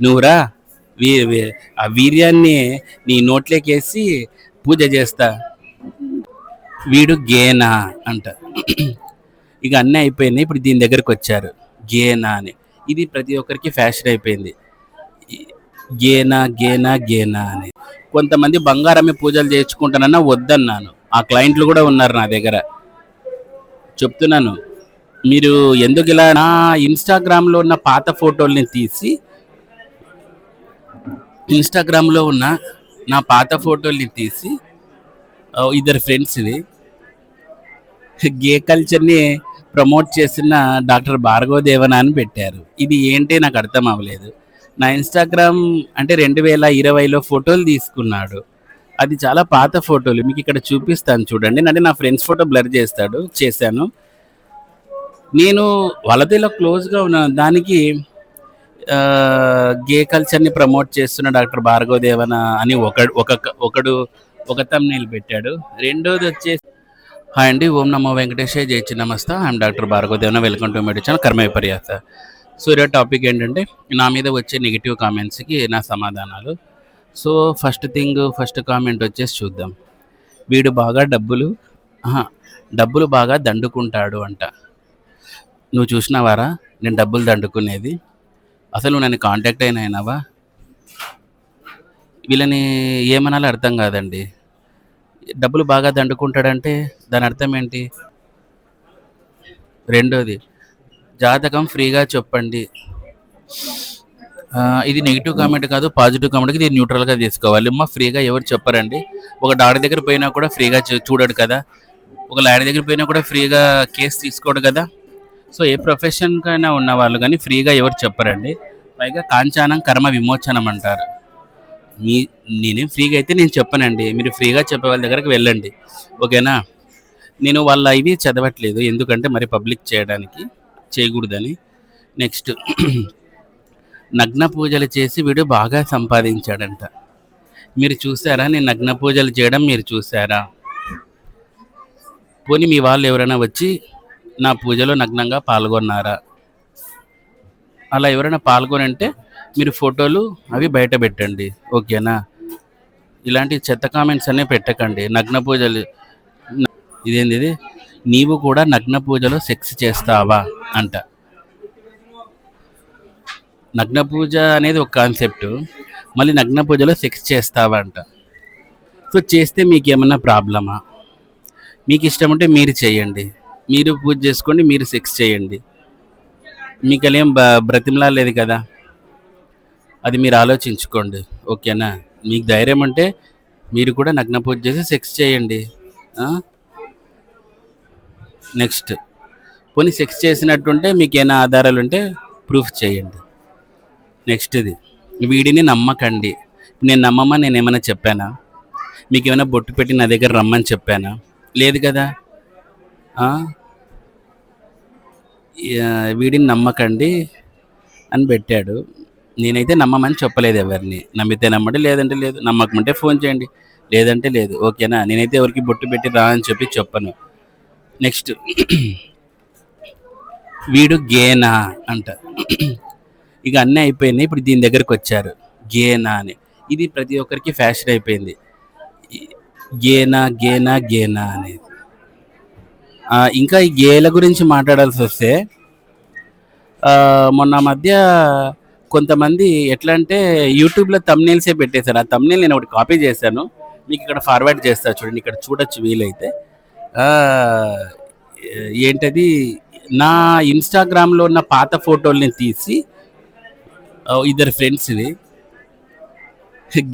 నువ్వురా వీ ఆ వీర్యాన్ని నీ నోట్లోకేసి పూజ చేస్తా. వీడు గేనా అంట. ఇక అన్నీ అయిపోయినాయి. ఇప్పుడు దీని దగ్గరకు వచ్చారు గేనా అని. ఇది ప్రతి ఒక్కరికి ఫ్యాషన్ అయిపోయింది. గేనా గేనా గేనా అని. కొంతమంది బంగారమే పూజలు చేయించుకుంటానన్నా వద్దన్నాను. ఆ క్లయింట్లు కూడా ఉన్నారు నా దగ్గర. చెప్తున్నాను. మీరు ఎందుకు ఇలా నా ఇన్స్టాగ్రామ్లో ఉన్న పాత ఫోటోల్ని తీసి ఇన్స్టాగ్రామ్లో ఉన్న నా పాత ఫోటోల్ని తీసి ఇద్దరు ఫ్రెండ్స్వి గే కల్చర్ని ప్రమోట్ చేసిన డాక్టర్ భార్గవ దేవన అని పెట్టారు. ఇది ఏంటి నాకు అర్థం అవ్వలేదు. నా ఇన్స్టాగ్రామ్ అంటే రెండు వేల ఇరవైలో ఫోటోలు తీసుకున్నాడు. అది చాలా పాత ఫోటోలు. మీకు ఇక్కడ చూపిస్తాను చూడండి. అంటే నా ఫ్రెండ్స్ ఫోటో బ్లర్ చేస్తాడు. చేశాను. నేను వాళ్ళతో ఇలా క్లోజ్గా ఉన్నాను దానికి గే కల్చర్ని ప్రమోట్ చేస్తున్న డాక్టర్ భార్గవ దేవన అని ఒక ఒక ఒకడు ఒక తమ్నేల్ పెట్టాడు. రెండోది వచ్చేసి హాయ్ అండి ఓం నమో వెంకటేశ్వర జై చిన్న నమస్త I'm doctor Bhargava Devana welcome to medicine కర్మ విపర్యాస. సో ఈరోజు టాపిక్ ఏంటంటే నా మీద వచ్చే నెగిటివ్ కామెంట్స్కి నా సమాధానాలు. So first thing first comment వచ్చేసి చూద్దాం. వీడు బాగా డబ్బులు డబ్బులు బాగా దండుకుంటాడు అంట. నువ్వు చూసినావారా? నేను డబ్బులు దండుకునేది. అసలు నన్ను కాంటాక్ట్ అయిన అయినావా? వీళ్ళని ఏమనాలో అర్థం కాదండి. డబ్బులు బాగా దండుకుంటాడంటే దాని అర్థం ఏంటి? రెండోది జాతకం ఫ్రీగా చెప్పండి. ఇది నెగిటివ్ కామెంట్ కాదు పాజిటివ్ కామెంట్ ఇది న్యూట్రల్గా తీసుకోవాలి. అమ్మ ఫ్రీగా ఎవరు చెప్పరండి. ఒక డాక్టర్ దగ్గర పోయినా కూడా ఫ్రీగా చూ- చూడడు కదా. ఒక లాయర్ దగ్గర పోయినా కూడా ఫ్రీగా కేసు తీసుకోడు కదా. సో ఏ ప్రొఫెషన్కైనా ఉన్న వాళ్ళు కానీ ఫ్రీగా ఎవరు చెప్పరండి. పైగా కాంచానం కర్మ విమోచనం అంటారు. మీ నేనేం ఫ్రీగా అయితే నేను చెప్పనండి. మీరు ఫ్రీగా చెప్పే వాళ్ళ దగ్గరికి వెళ్ళండి. ఓకేనా? నేను వాళ్ళ ఇవి చదవట్లేదు. ఎందుకంటే మరి పబ్లిక్ చేయడానికి చేయకూడదని. నెక్స్ట్ నగ్న పూజలు చేసి వీడు బాగా సంపాదించాడంట. మీరు చూసారా? నేను నగ్న పూజలు చేయడం మీరు చూసారా? పోనీ మీ వాళ్ళు ఎవరైనా వచ్చి నా పూజలో నగ్నంగా పాల్గొన్నారా? అలా ఎవరైనా పాల్గొని అంటే మీరు ఫోటోలు అవి బయట పెట్టండి. ఓకేనా? ఇలాంటి చెత్త కామెంట్స్ అన్నీ పెట్టకండి. నగ్న పూజలు ఇదేంది ఇది? నీవు కూడా నగ్న పూజలో సెక్స్ చేస్తావా? అంట. నగ్న పూజ అనేది ఒక కాన్సెప్ట్. మళ్ళీ నగ్న పూజలో సెక్స్ చేస్తావా అంట. సో చేస్తే మీకు ఏమన్నా ప్రాబ్లమా? మీకు ఇష్టం ఉంటే మీరు చేయండి. మీరు పూజ చేసుకోండి మీరు సెక్స్ చేయండి. మీకు అలా ఏం బ బ్రతిమలా లేదు కదా? అది మీరు ఆలోచించుకోండి ఓకేనా? మీకు ధైర్యం అంటే మీరు కూడా నగ్న పూజ చేసి సెక్స్ చేయండి నెక్స్ట్ పోనీ సెక్స్ చేసినట్టుంటే మీకు ఏమైనా ఆధారాలు ఉంటే ప్రూఫ్ చేయండి. నెక్స్ట్ ఇది. వీడిని నమ్మకండి. నేను నమ్మమని నేను ఏమైనా చెప్పానా? మీకు ఏమైనా బొట్టు పెట్టి నా దగ్గర రమ్మని చెప్పానా? లేదు కదా? వీడిని నమ్మకండి అని పెట్టాడు. నేనైతే నమ్మమని చెప్పలేదు ఎవరిని. నమ్మితే నమ్మండి లేదంటే లేదు. నమ్మకమంటే ఫోన్ చేయండి. లేదంటే లేదు. ఓకేనా? నేనైతే ఎవరికి బొట్టు పెట్టి రా అని చెప్పి చెప్పను. నెక్స్ట్ వీడు గేనా అంట. ఇక అన్నీ అయిపోయినాయి. ఇప్పుడు దీని దగ్గరకు వచ్చారు. గేనా అని. ఇది ప్రతి ఒక్కరికి ఫ్యాషన్ అయిపోయింది. గేనా గేనా గేనా అనేది. ఇంకా ఈ గేల గురించి మాట్లాడాల్సి వస్తే మొన్న మధ్య కొంతమంది ఎట్లా అంటే యూట్యూబ్లో తమ్నేల్సే పెట్టేశారు. ఆ తమ్నేల్ నేను ఒకటి కాపీ చేశాను. మీకు ఇక్కడ ఫార్వర్డ్ చేస్తాను చూడండి. ఇక్కడ చూడొచ్చు వీలైతే. ఏంటది? నా ఇన్స్టాగ్రామ్లో ఉన్న పాత ఫోటోల్ని తీసి ఇద్దరు ఫ్రెండ్స్వి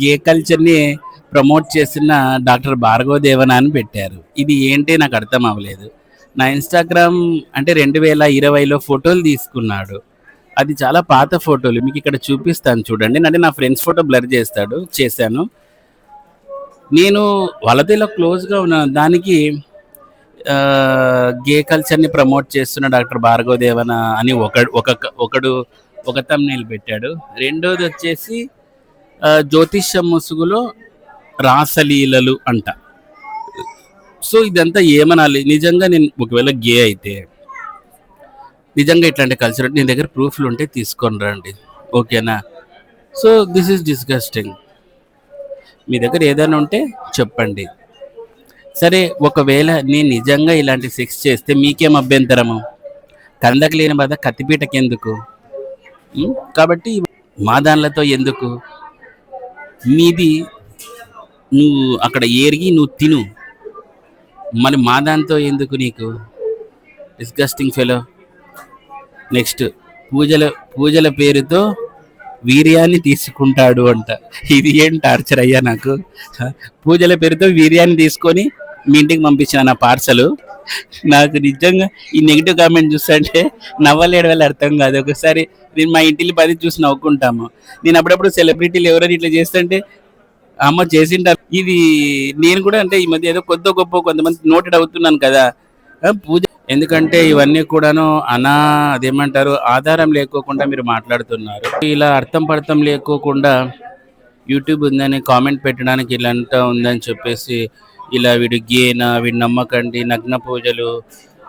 గే కల్చర్ని ప్రమోట్ చేసిన డాక్టర్ భార్గవ దేవన అని పెట్టారు. ఇది ఏంటి? నాకు అర్థం అవ్వలేదు. నా ఇన్స్టాగ్రామ్ అంటే రెండు వేల ఇరవైలో ఫోటోలు తీసుకున్నాడు. అది చాలా పాత ఫోటోలు. మీకు ఇక్కడ చూపిస్తాను చూడండి. అంటే నా ఫ్రెండ్స్ ఫోటో బ్లర్ చేస్తాడు. చేశాను. నేను వాళ్ళతో ఇలా క్లోజ్గా ఉన్నాను దానికి గే కల్చర్ని ప్రమోట్ చేస్తున్న డాక్టర్ భార్గవ దేవన అని ఒక ఒక ఒకడు ఒక తమ్నేల్ పెట్టాడు. రెండోది వచ్చేసి జ్యోతిష్య ముసుగులో రాసలీలలు అంట. సో ఇదంతా ఏమనాలి? నిజంగా నేను ఒకవేళ గే అయితే నిజంగా ఇట్లాంటి కల్చర్ నీ దగ్గర ప్రూఫ్లు ఉంటే తీసుకొని రండి. ఓకేనా? So this is disgusting. మీ దగ్గర ఏదైనా ఉంటే చెప్పండి. సరే ఒకవేళ నేను నిజంగా ఇలాంటి సెక్స్ చేస్తే మీకేం అభ్యంతరము? కందకు లేని బాధ కత్తిపీటకి ఎందుకు కాబట్టి మా దానిలతో ఎందుకు? మీది నువ్వు అక్కడ ఏరిగి నువ్వు తిను. మరి మా దాంతో ఎందుకు నీకు? డిస్గస్టింగ్ ఫెలో నెక్స్ట్ పూజల పూజల పేరుతో వీర్యాన్ని తీసుకుంటాడు అంట. ఇది ఏం టార్చర్ అయ్యా నాకు? పూజల పేరుతో వీర్యాన్ని తీసుకొని మీ ఇంటికి పంపించిన నా పార్సల్ నాకు నిజంగా ఈ నెగిటివ్ కామెంట్ చూస్తుంటే నవ్వలేడు వల్ల అర్థం కాదు. ఒకసారి నేను మా ఇంటిని పది చూసి నవ్వుకుంటాము. నేను అప్పుడప్పుడు సెలబ్రిటీలు ఎవరైనా ఇట్లా చేస్తుంటే అమ్మ చేసింటారు ఇది నేను కూడా అంటే ఈ మధ్య ఏదో కొద్ది గొప్ప కొంతమంది నోటెడ్ అవుతున్నాను కదా. పూజ ఎందుకంటే ఇవన్నీ కూడాను అనా అదేమంటారు ఆధారం లేకోకుండా మీరు మాట్లాడుతున్నారు. ఇలా అర్థం పర్థం లేకోకుండా యూట్యూబ్ ఉందని కామెంట్ పెట్టడానికి ఇలాంటా ఉందని చెప్పేసి ఇలా వీడు గేనా వీడు నమ్మకండి నగ్న పూజలు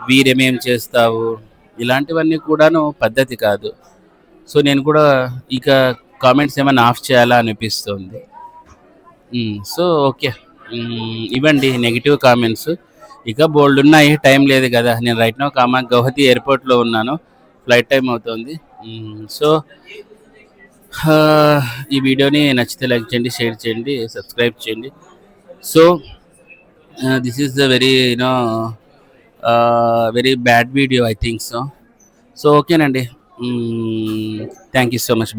వీరేమేం చేస్తావు? ఇలాంటివన్నీ కూడాను పద్ధతి కాదు. సో నేను కూడా ఇక కామెంట్స్ ఏమైనా ఆఫ్ చేయాలా అనిపిస్తుంది. So okay. ఇవ్వండి నెగిటివ్ కామెంట్స్ ఇక బోల్డ్ ఉన్నాయి టైం లేదు కదా. నేను రైట్ నో కామా గౌహతి ఎయిర్పోర్ట్లో ఉన్నాను. ఫ్లైట్ టైం అవుతుంది. సో ఈ వీడియోని నచ్చితే లైక్ చేయండి షేర్ చేయండి సబ్స్క్రైబ్ చేయండి. So this is the very you know very bad video I think so so ఓకేనండి. Thank you so much